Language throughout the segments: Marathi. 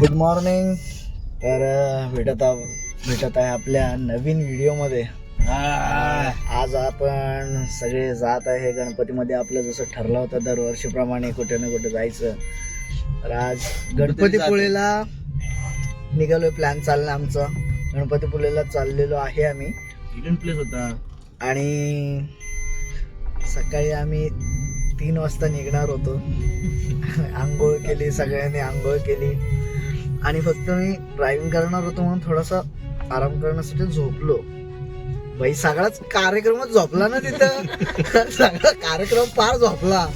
गुड मॉर्निंग तर भेटत आहो भेटत आहे आपल्या नवीन व्हिडिओमध्ये. आज आपण सगळे जात आहे गणपतीमध्ये. आपलं जसं ठरलं होतं दरवर्षीप्रमाणे कुठे ना कुठे जायचं. तर आज गणपतीपुळेला निघालोय प्लॅन चालला आमचा. गणपतीपुळेला चाललेलो आहे आम्ही. हिडन प्लेस होता. आणि सकाळी आम्ही तीन वाजता निघणार होतो. आंघोळ केली सगळ्यांनी आंघोळ केली. आणि फक्त मी ड्रायव्हिंग करणार होतो म्हणून थोडासा आराम करण्यासाठी झोपलो. बाई सगळाच कार्यक्रमच झोपला ना तिथं? सगळा कार्यक्रम पार झोपला.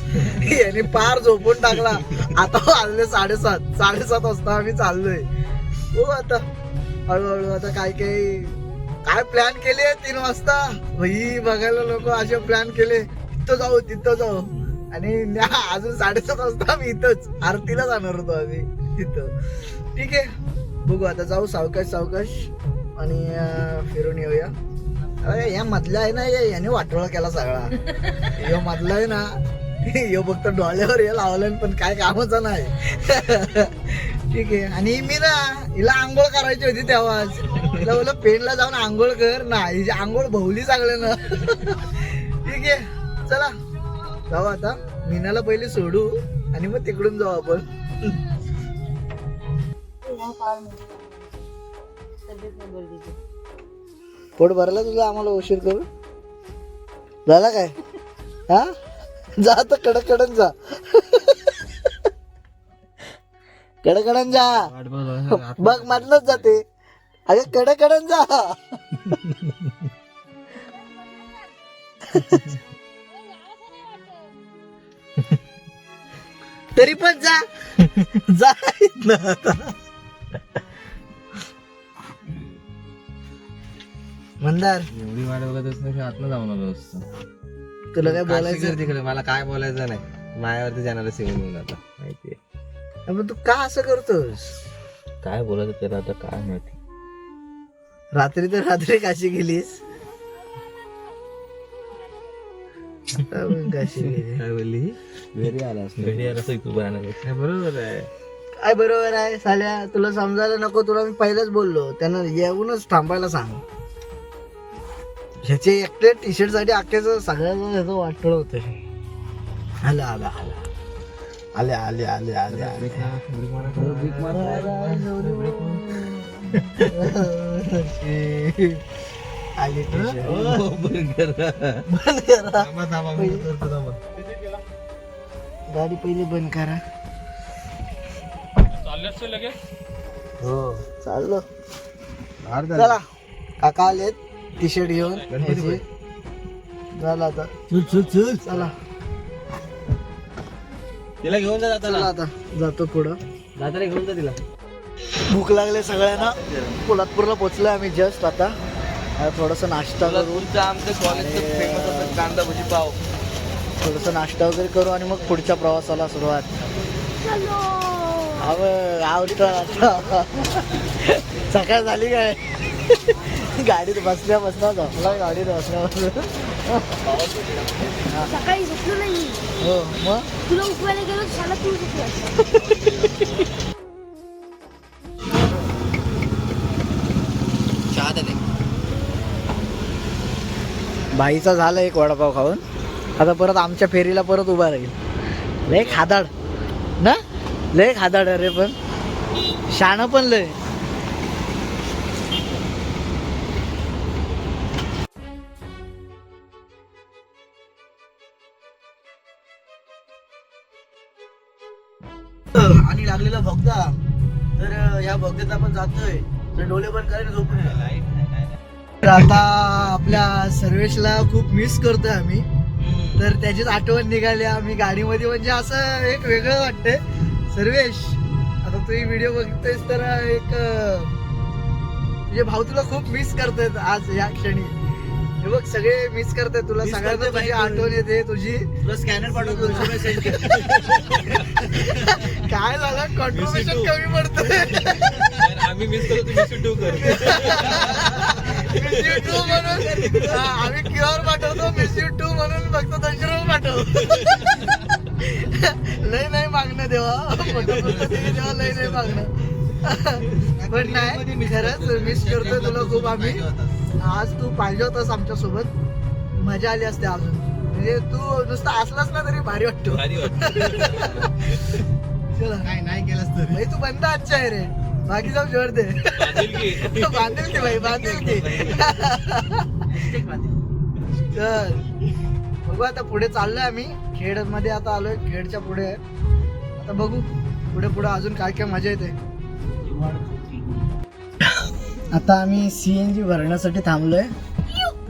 याने पार झोपून टाकला. आता आले साडेसात. साडेसात वाजता आम्ही चाललोय. हो आता हळूहळू आता काय काय काय प्लॅन केले तीन वाजता? भाई बघायला लोक असे प्लॅन केले. तिथं जाऊ तिथं जाऊ. आणि न्या- अजून साडेसात वाजता आम्ही इथंच. आरतीला जाणार होतो आम्ही तिथं. ठीक आहे. बघू आता जाऊ सावकाश सावकाश. आणि अं, फिरून येऊया. अरे या मधला आहे ना या- याने वाटोळा केला सगळा. यो मधला आहे ना यो फक्त डोळ्यावर हे लावलं पण काय कामाचा नाही. ठीक आहे. आणि मी ना हिला आंघोळ करायची होती तेव्हाच तिला बोललं पेनला जाऊन आंघोळ कर. ना हिची आंघोळ भवली चांगलं ना. ठीक आहे. चला. जाऊ आता. मीनाला पहिले सोडू आणि मग तिकडून जाऊ आपण. पोट भरला तुझा आम्हाला उशीर करू झाला काय? हा? जा आता कडक कडक जा. कडकडन जा. वाट बघ बघ मधलंच जाते. अरे कडकडन जा. तरी पण जा. जा इथनं आता. मंदार एवढी वाट बघत नाही आतनं जाऊन आलो असतो. तुला काय बोलायचं? तिकडे मला काय बोलायचं नाही. मायावरती जाणार सिव्हिल म्हणून आता माहितीये पण तू का असं करतोस? काय बोलायचं त्याला आता काय माहिती. रात्री तर रात्री काशी गेलीस. आता पण काशी गेली. काय बोलली? घरी आला घरी आला तू बनायला बरोबर आहे. काय बरोबर आहे साल्या? तुला समजायला नको तुला मी पहिलेच बोललो. त्यांना येऊनच थांबायला सांग. ह्याचे एकटे टी शर्टसाठी अख्ख्याच सगळ्याचं ह्याचं वाटलं होतं आला आला आला. आले आले आले आले आले. गाडी पहिली बंद करा. हो चाललो. चला. काका आलेत. टी शर्ट घेऊन. झालं आता. चल चल चल. चला. तिला घेऊन जा चला आता. जातो पुढं. जाताना घेऊन जा तिला. भूक लागले सगळ्यांना. पोलादपूरला पोहोचलोय आम्ही जस्ट आता. आता थोडासा नाश्ता करू. तुमचं आमचं कॉलेजचं फेमस होतं कांदा भजी पाव. थोडासा नाश्ता वगैरे करू आणि मग पुढच्या प्रवासाला सुरुवात. अव आवडतं आता. सकाळ झाली काय? गाडीत बसल्या बसल्या झोपला गाडीत बसल्या बसल्या. सकाळी झोपलो नाही. हो मग? तुला उठवायला गेलो शाळा तू झाला एक वडापाव खाऊन. आता परत आमच्या फेरीला परत उभा राहील. लय खादाड. ना? लय खादाड अरे पण. शान पण लय. भोगद्यात आपण जातोय. तर डोळे बंद करायला झोपून. तर आता आपल्या सर्वेशला खूप मिस करतोय आम्ही. तर त्याचीच आठवण निघाली. आम्ही गाडीमध्ये म्हणजे असं एक वेगळं वाटतंय. सर्वेश आता तू व्हिडिओ बघतोयस तर एक तुझे भाऊ तुला खूप मिस करतायत आज या क्षणी. हे बघ सगळे मिस करतायत तुला सगळ्यांना तुझी आठवण येते तुझी तुला स्कॅनर पाठवतो काय झालं? कॉन्ट्रीब्युशन कमी पडतंय. आम्ही मिस करतो तुम्ही यू टू म्हणून हा, आम्ही क्यू आर पाठवतो मिस यू टू म्हणून फक्त दोनशे रुपये पाठव लय नाही मागणं देवा. देवा लय नाही मागणं. पण नाही खरंच मिस करतोय तुला खूप आम्ही. आज तू पाहिजे होतास आमच्यासोबत मजा आली असते अजून. म्हणजे तू नुसता असलास ना तरी भारी वाटतो. चला. काय नाही केलंस तरी. भाई तू बंद आजच्या आहे रे. बाकी जाऊ जोर दे. बांधेल की. भाई बांधेल की. चल. बघू आता पुढे चाललोय आम्ही. खेडमध्ये आता आलोय खेडच्या पुढे. आता बघू पुढे पुढे अजून काय काय मजा येते. आता आम्ही सीएनजी भरण्यासाठी थांबलोय.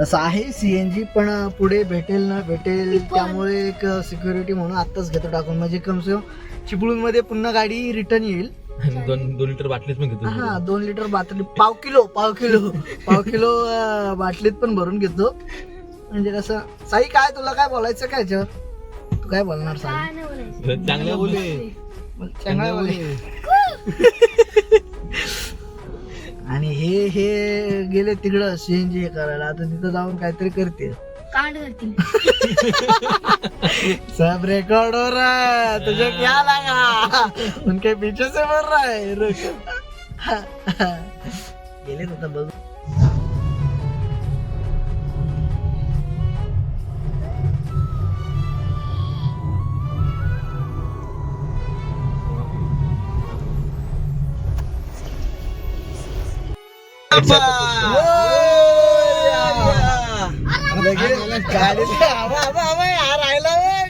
तसं आहे सीएनजी पण पुढे भेटेल ना भेटेल त्यामुळे एक सिक्युरिटी म्हणून आत्ताच घेतो टाकून. म्हणजे कम से कम चिपळूणमध्ये पुन्हा गाडी रिटर्न येईल. दोन दोन लिटर बाटलीच पण घेतो. हा दोन लिटर बाटली. पाव किलो पाव किलो. पाव किलो अं, बाटलीत पण भरून घेतो. म्हणजे कसं साई काय तुला काय बोलायचं काय याच्यावर? तू काय बोलणार साई? काय नाही बोलायचं. चांगल्या बोले चांगला बोले. आणि हे हे गेले तिकडं सीएनजी हे करायला. आता तिथं जाऊन काहीतरी करते कांड करतील. सब रिकॉर्ड हो रहा है. तुझे क्या लगा? उनके पीछे से बोल रहा है. रुक गेले आता बघ.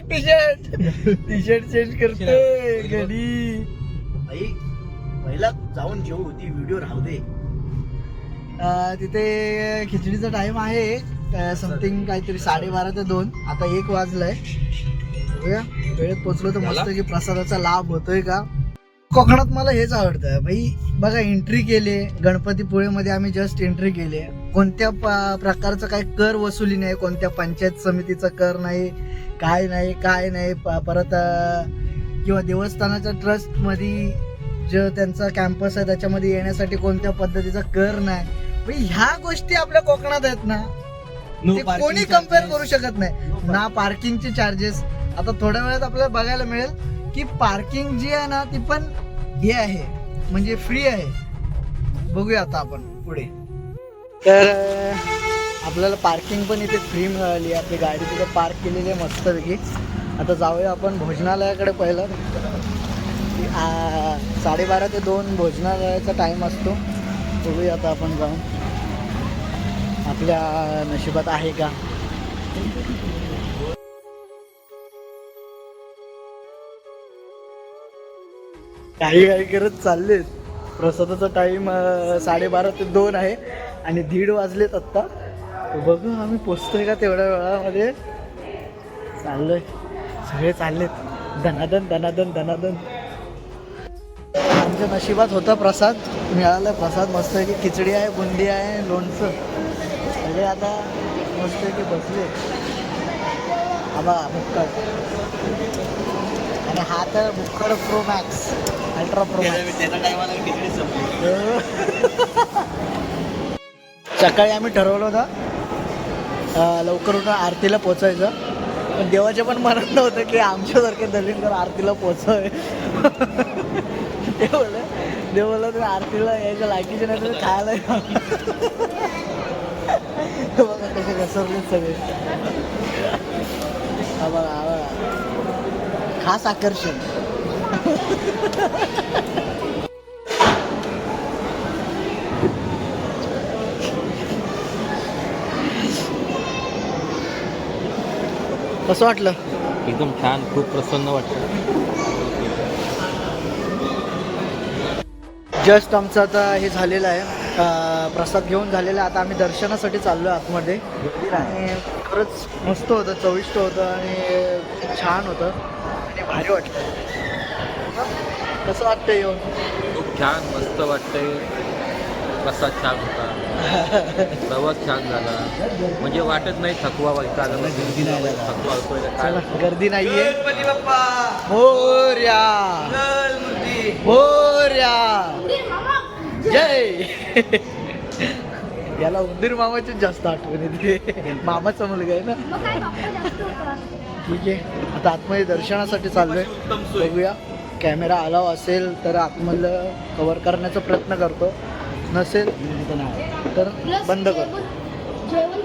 T shirt T shirt change करते गडी भाई पहिला जाऊन जेव होती व्हिडिओ राहू दे. तिथे खिचडीचा टाइम आहे. समथिंग काहीतरी साडेबारा ते दोन. आता एक वाजलाय. वेळेत पोचलो तर मस्त की प्रसादाचा लाभ होतोय का? कोकणात मला हेच आवडतं. भाई बघा एंट्री केली गणपतीपुळेमध्ये आम्ही जस्ट एंट्री केली. कोणत्या प्रकारचं काही कर वसुली नाही कोणत्या पंचायत समितीचा कर नाही काय नाही काय नाही परत किंवा देवस्थानाच्या ट्रस्टमध्ये जो त्यांचा कॅम्पस आहे त्याच्यामध्ये येण्यासाठी कोणत्या पद्धतीचा कर नाही. ह्या गोष्टी आपल्या कोकणात आहेत ना. ते कोणी कंपेअर करू शकत नाही. ना पार्किंगचे चार्जेस आता थोड्या वेळात आपल्याला बघायला मिळेल की पार्किंग जी आहे ना ती पण हे आहे. म्हणजे फ्री आहे. बघूया आता आपण पुढे. तर आपल्याला पार्किंग पण इथे फ्री मिळाली. आपली गाडी तिथे पार्क केलेली आहे मस्तपैकी. आता जाऊया आपण भोजनालयाकडे पहिलं. साडेबारा ते दोन भोजनालयाचा टाईम असतो. बघूया आता आपण जाऊन. आपल्या नशिबात आहे का? काही काही करत चाललेत प्रसादाचा टाईम साडेबारा ते दोन आहे आणि दीड वाजलेत आत्ता. बघू आम्ही पोचतोय का तेवढ्या वेळामध्ये. चाललोय. सगळे चाललेत. धनादन धनादन धनादन आमच्या नशिबात होता प्रसाद. मिळाला प्रसाद. मस्त की खिचडी आहे बुंदी आहे लोणचं. सगळे आता मस्त की बसले. आबा मुक्कड आणि हा तर मुक्कड प्रो मॅक्स अल्ट्रा प्रो सकाळी आम्ही ठरवलं होतं लवकर उठून आरतीला पोचायचं पण देवाच्या पण मनात नव्हतं की आमच्यासारखे दलिंदर आरतीला पोचावे ते बोलले देव बोललं आरतीला यायचं लायकीचे नाही तुम्ही खायला या." बघा कसे घसरले सगळे. हा बघा हा बघा. खास आकर्षण. कसं वाटलं? एकदम छान खूप प्रसन्न वाटतं जस्ट आमचं आता हे झालेलं आहे. प्रसाद घेऊन झालेला आता आम्ही दर्शनासाठी चाललो आहे आतमध्ये. आणि खरंच मस्त होतं चविष्ट होतं आणि छान होतं. आणि भारी वाटलं. कसं वाटतं येऊन? खूप छान मस्त वाटतंय. प्रसाद छान होता. प्रवास छान झाला. म्हणजे वाटत नाही थकवा व्हायचा आला नाही थकवा होतोय का काय? चला गर्दी नाहीये. मोर्या मोर्या जय याला उंदीर मामाची जास्त आठवण येते. मामाचा मुलगा आहे ना? मग काय डॉक्टर जास्त होता? ठीक आहे. आता आतमध्ये दर्शनासाठी चाललोय बघूया. कॅमेरा अलाव असेल तर आतमधलं कवर करण्याचा प्रयत्न करतो. नसेल तर बंद करतो.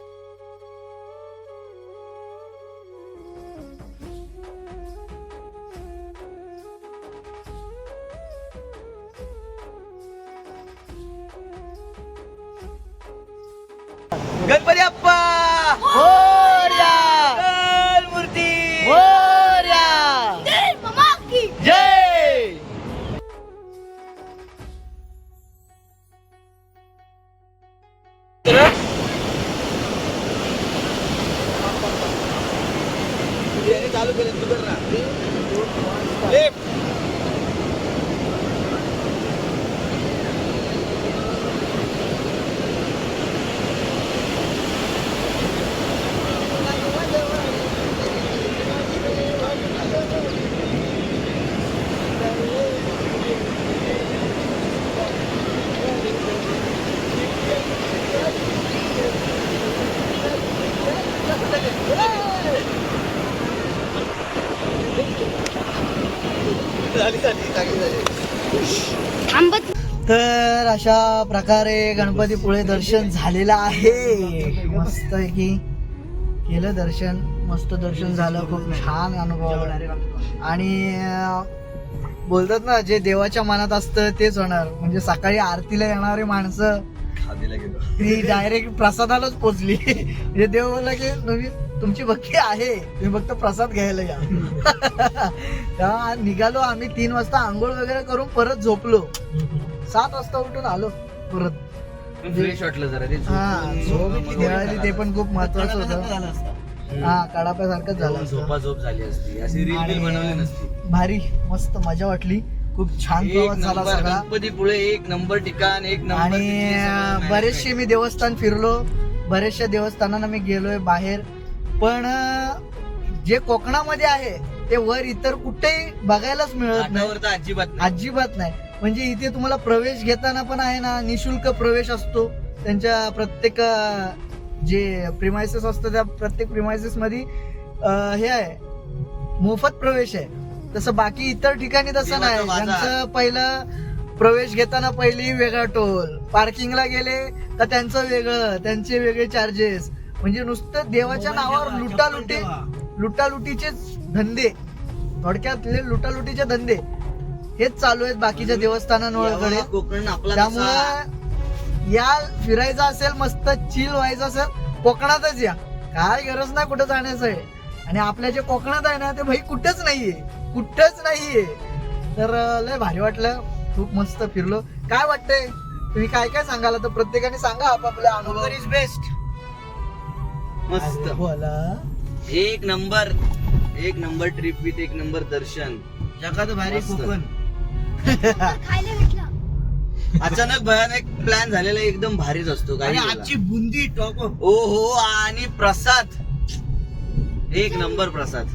तर अशा प्रकारे गणपतीपुळे दर्शन झालेलं आहे. मस्त की केलं दर्शन. मस्त दर्शन झालं. खूप छान अनुभव. आणि बोलतात ना जे देवाच्या मनात असतं तेच होणार. म्हणजे सकाळी आरतीला येणारी माणसं ती डायरेक्ट प्रसादालाच पोचली. म्हणजे देव बोलला की तुमची भक्ती आहे. तुम्ही फक्त प्रसाद घ्यायला या. तेव्हा निघालो आम्ही तीन वाजता आंघोळ वगैरे करून परत झोपलो. सात वाजता उठून आलो परत. फ्रेश वाटलं जरा ते हा झोप मिळाली ते पण खूप महत्वाचं होतं. हा कडाप्यासारखंच झालं असतं. झोपा झोप झाली असती. अशी रील बनवली नसती. भारी मस्त मजा वाटली. खूप छान प्रवास झाला नंबर सगळा. गणपतीपुळे एक नंबर ठिकाण एक नंबर आणि. बरेचसे मी देवस्थान फिरलो. बरेचशा देवस्थानांना मी गेलोय बाहेर. पण जे कोकणामध्ये आहे ते वर इतर कुठेही बघायलाच मिळत नाही. तर अजिबात नाही. अजिबात नाही. म्हणजे इथे तुम्हाला प्रवेश घेताना पण आहे ना निशुल्क प्रवेश असतो. त्यांच्या प्रत्येक अं, जे प्रिमायसेस असतं त्या प्रत्येक प्रिमायसेस मध्ये अं, हे आहे. मोफत प्रवेश आहे. तसं बाकी इतर ठिकाणी तसं नाही. देवाचा बाजार. त्यांचं पहिलं प्रवेश घेताना पहिली वेगळा टोल. पार्किंगला गेले तर त्यांचं वेगळं त्यांचे वेगळे चार्जेस म्हणजे नुसतं देवाच्या नावावर लुटालुटी लुटालुटीचेच धंदे. थोडक्यातले लुटालुटीचे धंदे. हेच चालू आहेत बाकीच्या देवस्थानांकडे त्यामुळं या फिरायचं असेल मस्त चिल व्हायचं असेल कोकणातच या. काय गरज नाही कुठं जाण्याचं आहे. आणि आपल्या जे कोकणात आहे ना ते भाई कुठंच नाहीये. कुठंच नाहीये. तर लय भारी वाटलं. खूप मस्त फिरलो. काय वाटतंय? तुम्ही काय काय सांगाल? तर प्रत्येकाने सांगा आपापल्या अनुभव. इज बेस्ट मस्त. बोला. एक नंबर एक नंबर ट्रिप विथ एक नंबर दर्शन. जगात भारी. कोकण. अचानक भयानक प्लॅन झालेला एकदम भारीच असतो आणि काही आजची बुंदी टॉप ओ हो आणि प्रसाद. एक नंबर प्रसाद.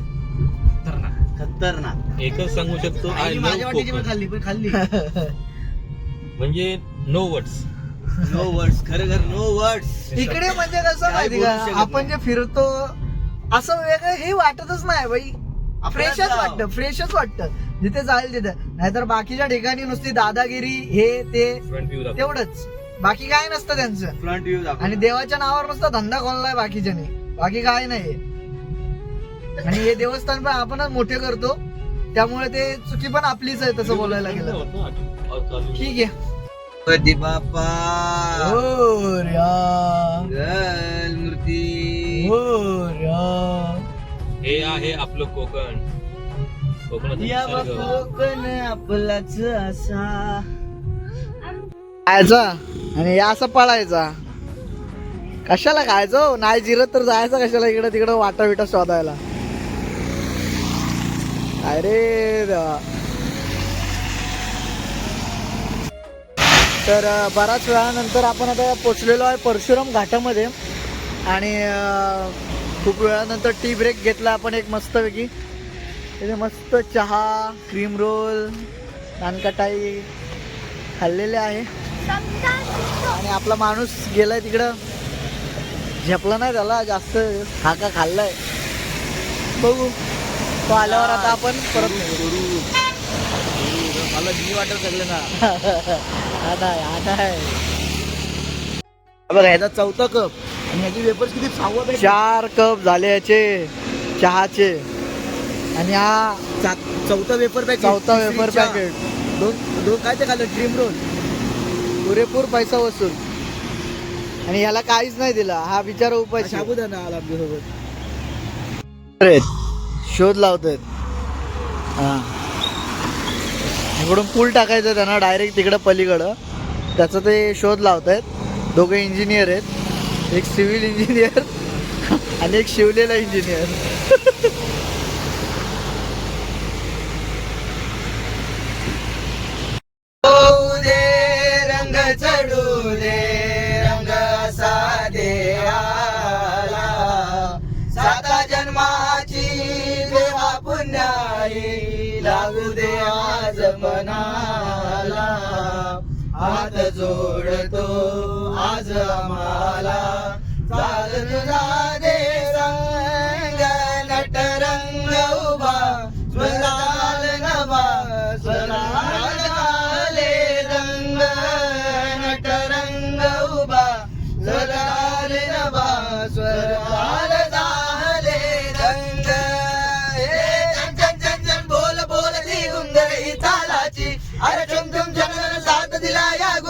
खतरनाक. एकच सांगू शकतो माझ्या वाटीची पण खाल्ली पण खाल्ली. म्हणजे नो वर्ड्स नो वर्ड्स खरं खरं नो वर्ड्स इकडे म्हणजे कसं काय माहिती बोलू का शकत आपण जे फिरतो असं वेगळं हे वाटतच नाही बाई. फ्रेशच आपल्याला- वाटतं फ्रेशच वाटतं. जिथे जाईल तिथे. नाहीतर बाकीच्या ठिकाणी नुसती दादागिरी हे ते फ्रंट व्ह्यू तेवढंच. बाकी काय नसतं त्यांचं. फ्रंट व्ह्यू दाखव. आणि देवाच्या नावावर नुसता धंदा खोललाय बाकीच्याने. बाकी काय नाही. आणि हे देवस्थान पण आपणच मोठे करतो. त्यामुळे ते चुकी पण आपलीच आहे तसं बोलायला गेलं. ठीक आहे. गणपती बाप्पा. मोरया, गल मूर्ती. मोरया. हे आहे आपलं कोकण. कोकणाचं या निसर्ग. कोकण आपलाच असा. खायचा? आणि या असं पळायचा. कशाला खायचं? हो? नाही जिरत तर जायचं कशाला इकडं तिकडं वाटा बिटा शोधायला. अरे देवा. तर बऱ्याच बराच वेळानंतर आपण आता पोचलेलो आहे परशुराम घाटामध्ये. आणि खूप वेळानंतर टी ब्रेक घेतला आपण एक मस्तपैकी. तिथे मस्त चहा क्रीम रोल नानकटाई खाल्लेले आहे. आणि आपला माणूस गेलाय तिकडं. झेपला नाही त्याला जास्त हाका खाल्लाय. बघू. तो आल्यावर आता आपण परत मी वाटत सगळं ना. हा हा नाही बघा ह्याचा चौथा कप. आणि ह्याची वेपर्स किती सहावा चार कप झाले याचे. चहाचे. आणि हा चौथा वेपर पॅकेट चौथा वेफर पॅकेट दोन दोन काय ते खाल्लं? ड्रीम रोल पुरेपूर पैसा वसूल. आणि याला काहीच नाही दिला. हा बिचारा उपाय साबुदाणा आला आमच्यासोबत. शोध लावतोय. हा. इकडून पूल टाकायचं त्यांना डायरेक्ट तिकडं पलीकडं. त्याचं ते शोध लावत आहेत दोघे इंजिनियर आहेत. एक सिव्हिल इंजिनियर आणि एक शिवलेला इंजिनियर दे जन्माची देवा पुण्याई. लागू दे आज मनाला. हात जोडतो आज आम्हाला. चालत जा दे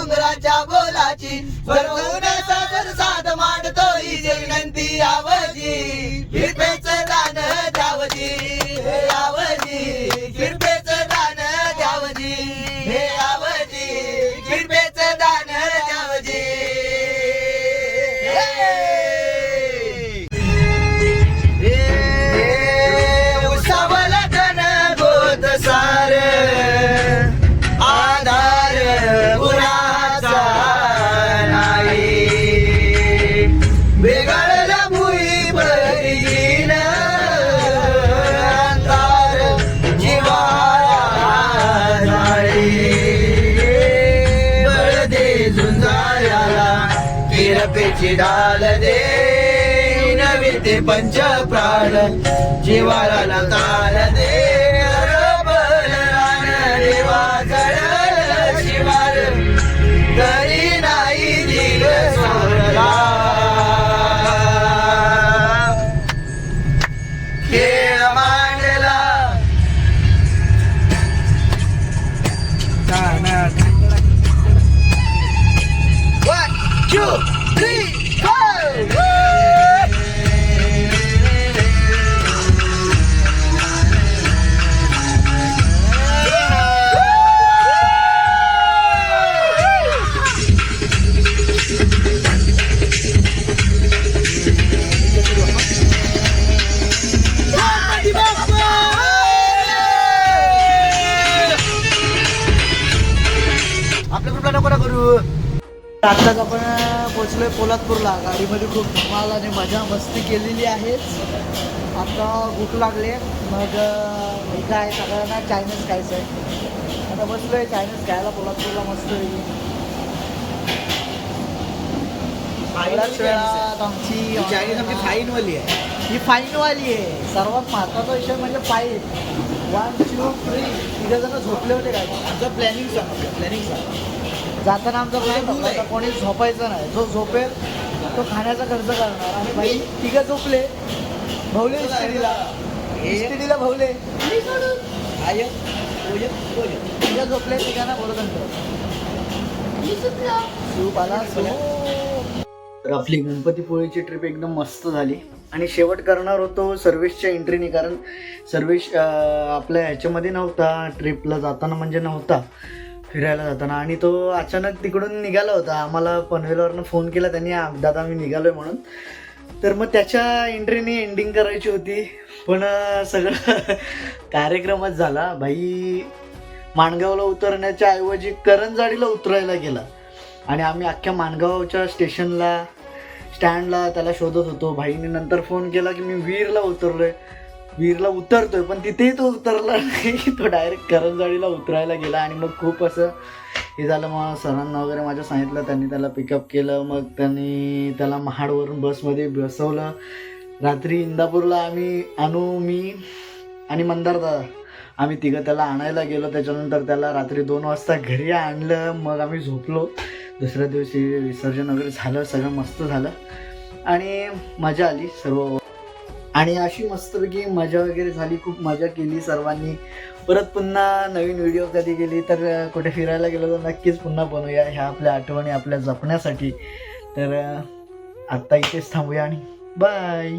डोंगराच्या बोलाची सर्व किरपेची डाल दे. नवी ते पंच प्राण जीवाला ताल दे. आत्ताच आपण पोचलोय पोलादपूरला. गाडीमध्ये खूप धमाल आणि मजा मस्ती केलेली आहेच आता भूक लागले मग आहे सगळ्यांना चायनीज खायचं आहे आता बसलोय चायनीज खायला पोलादपूरला मस्त बऱ्याच वेळात आमची चायनीज आमची फाईन वाली आहे. ही फाईनवाली आहे. सर्वात महत्त्वाचा विषय म्हणजे फाईन वन टू थ्री तिघं जण झोपले होते काय आमचं प्लॅनिंग सांग. प्लॅनिंग सांग. जाताना आमचा प्लॅन होता कोणी झोपायचं नाही. जो झोपेल तो खाण्याचा खर्च करणार. आणि बाई तिघं झोपले. भवले इस्टेडीला इस्टेडीला भवले तिघं झोपले तिघांना बोलत सूप आला तर आपली गणपतीपुळेची ट्रिप एकदम मस्त झाली. आणि शेवट करणार होतो सर्विसच्या एंट्रीने कारण सर्विस आपल्या ह्याच्यामध्ये नव्हता ट्रिपला जाताना म्हणजे नव्हता. फिरायला जाताना. आणि तो अचानक तिकडून निघाला होता. आम्हाला पनवेलवरनं फोन केला त्यांनी दादा मी निघालोय म्हणून. तर मग त्याच्या एंट्रीने एंडिंग करायची होती. पण सगळं कार्यक्रमच झाला. भाई माणगावला उतरण्याच्या ऐवजी करंजाडीला उतरायला गेला. आणि आम्ही अख्ख्या माणगावच्या स्टेशनला स्टँडला त्याला शोधत होतो. भाईने नंतर फोन केला की मी वीरला उतरलोय. वीरला उतरतोय पण तिथेही तो उतरला नाही. तो डायरेक्ट करंजाडीला उतरायला गेला आणि मग खूप असं हे झालं. मग सरांना वगैरे माझ्या सांगितलं त्यांनी त्याला पिकअप केलं. मग त्यांनी त्याला महाडवरून बसमध्ये बसवलं. रात्री इंदापूरला आम्ही आणू मी आणि मंदार दादा आम्ही तिघं त्याला आणायला गेलो. त्याच्यानंतर त्याला रात्री दोन वाजता घरी आणलं. मग आम्ही झोपलो. दुसऱ्या दिवशी विसर्जन वगैरे झालं. सगळं मस्त झालं. आणि मजा आली सर्व. आणि अशी मस्तपैकी मजा वगैरे झाली खूप मजा केली सर्वांनी. परत पुन्हा नवीन व्हिडिओ कधी गेली तर कुठे फिरायला गेलो तर नक्कीच पुन्हा बनवूया ह्या आपल्या आठवणी आपल्या जपण्यासाठी. तर आत्ता इथेच थांबूया आणि बाय